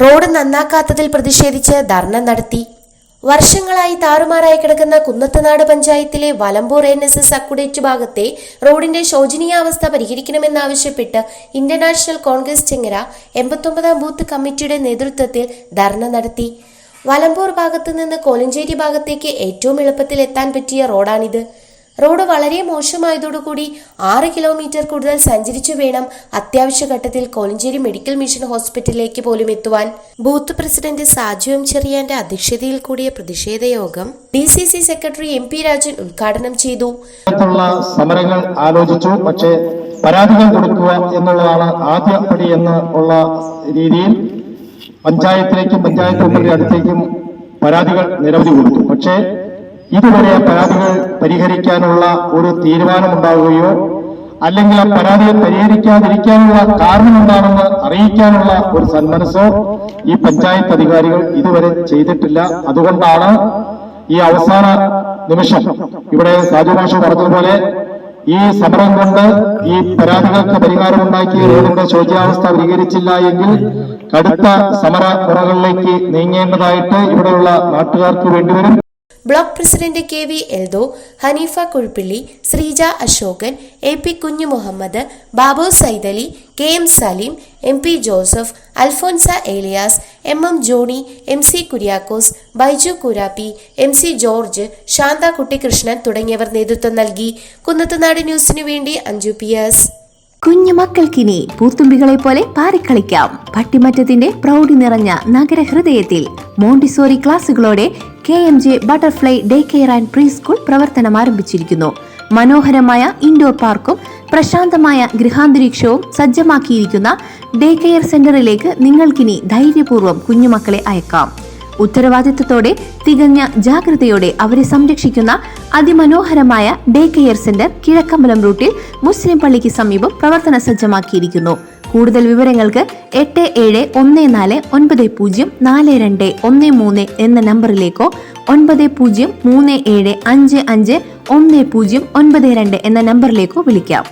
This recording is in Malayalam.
റോഡ് നന്നാക്കാത്തതിൽ പ്രതിഷേധിച്ച് ധർണ നടത്തി. വർഷങ്ങളായി താറുമാറായി കിടക്കുന്ന കുന്നത്തനാട് പഞ്ചായത്തിലെ വലമ്പൂർ എൻ എസ് എസ് അക്കുഡേറ്റ് ഭാഗത്തെ റോഡിന്റെ ശോചനീയാവസ്ഥ പരിഹരിക്കണമെന്നാവശ്യപ്പെട്ട് ഇന്റർനാഷണൽ കോൺഗ്രസ് ചെങ്ങര എൺപത്തൊമ്പതാം ബൂത്ത് കമ്മിറ്റിയുടെ നേതൃത്വത്തിൽ ധർണ നടത്തി. വലമ്പൂർ ഭാഗത്തു നിന്ന് കോലഞ്ചേരി ഭാഗത്തേക്ക് ഏറ്റവും എളുപ്പത്തിൽ എത്താൻ പറ്റിയ റോഡാണിത്. റോഡ് വളരെ മോശമായതോടുകൂടി ആറ് കിലോമീറ്റർ കൂടുതൽ സഞ്ചരിച്ചു വേണം അത്യാവശ്യ ഘട്ടത്തിൽ കോലഞ്ചേരി മെഡിക്കൽ മിഷൻ ഹോസ്പിറ്റലിലേക്ക് പോലും എത്തുവാൻ. ബൂത്ത് പ്രസിഡന്റ് സാജു എം ചെറിയാന്റെ അധ്യക്ഷതയിൽ കൂടിയ പ്രതിഷേധ യോഗം D C C secretary M P Rajan ഉദ്ഘാടനം ചെയ്തു. സമരങ്ങൾ ആലോചിച്ചു. പക്ഷേ പരാതികൾ കൊടുക്കുക എന്നുള്ളതാണ് ആദ്യ പടി എന്ന് ഉള്ള രീതിയിൽ പഞ്ചായത്തിലേക്കും പഞ്ചായത്ത് അടുത്തേക്കും പരാതികൾ നിരവധി കൊടുത്തു. പക്ഷേ ഇതുവരെ പരാതികൾ പരിഹരിക്കാനുള്ള ഒരു തീരുമാനമുണ്ടാവുകയോ അല്ലെങ്കിൽ ആ പരാതികൾ പരിഹരിക്കാതിരിക്കാനുള്ള കാരണം എന്താണെന്ന് അറിയിക്കാനുള്ള ഒരു സന്മനസ്സോ ഈ പഞ്ചായത്ത് അധികാരികൾ ഇതുവരെ ചെയ്തിട്ടില്ല. അതുകൊണ്ടാണ് ഈ അവസാന നിമിഷം ഇവിടെ സാജു പറഞ്ഞതുപോലെ ഈ സമരം കൊണ്ട് ഈ പരാതികൾക്ക് പരിഹാരമുണ്ടാക്കി റോഡിന്റെ ശോചാവസ്ഥ പരിഹരിച്ചില്ല എങ്കിൽ കടുത്ത സമര മുറകളിലേക്ക് നീങ്ങേണ്ടതായിട്ട് ഇവിടെയുള്ള നാട്ടുകാർക്ക് വേണ്ടിവരും block president K V Eldho Haneefa Kuzhippilly Sreeja Ashokan A P Kunju Muhammad Babu Saidali K M Saleem M P Joseph Alphonsa Elias M M Johny M C Kuriakose Baiju Kurappi M C George Shantha Kuttikrishnan തുടങ്ങിയവർ നേതൃത്വം നൽകി. കുന്നത്തുനാട് ന്യൂസിനു വേണ്ടി അഞ്ജു പി എസ്. കുഞ്ഞു മക്കൾക്കിനി പൂത്തുമ്പികളെ പോലെ പാറിക്കളിക്കാം. പട്ടിമറ്റത്തിന്റെ പ്രൗഢി നിറഞ്ഞ നഗരഹൃദയത്തിൽ Montessori ക്ലാസുകളോടെ K M J butterfly day care and pre school പ്രവർത്തനം ആരംഭിച്ചിരിക്കുന്നു. മനോഹരമായ ഇൻഡോർ പാർക്കും പ്രശാന്തമായ ഗൃഹാന്തരീക്ഷവും സജ്ജമാക്കിയിരിക്കുന്ന ഡേ കെയർ സെന്ററിലേക്ക് നിങ്ങൾക്കിനി ധൈര്യപൂർവം കുഞ്ഞുമക്കളെ അയക്കാം. ഉത്തരവാദിത്തത്തോടെ തികഞ്ഞ ജാഗ്രതയോടെ അവരെ സംരക്ഷിക്കുന്ന അതിമനോഹരമായ ഡേ കെയർ സെന്റർ കിഴക്കമ്പലം റൂട്ടിൽ മുസ്ലിം പള്ളിക്ക് സമീപം പ്രവർത്തന സജ്ജമാക്കിയിരിക്കുന്നു. കൂടുതൽ വിവരങ്ങൾക്ക് എട്ട് ഏഴ് ഒന്ന് നാല് ഒൻപത് പൂജ്യം നാല് രണ്ട് ഒന്ന് മൂന്ന് എന്ന നമ്പറിലേക്കോ ഒൻപത് പൂജ്യം മൂന്ന് ഏഴ് അഞ്ച് അഞ്ച് ഒന്ന് പൂജ്യം ഒൻപത് രണ്ട് എന്ന നമ്പറിലേക്കോ വിളിക്കാം.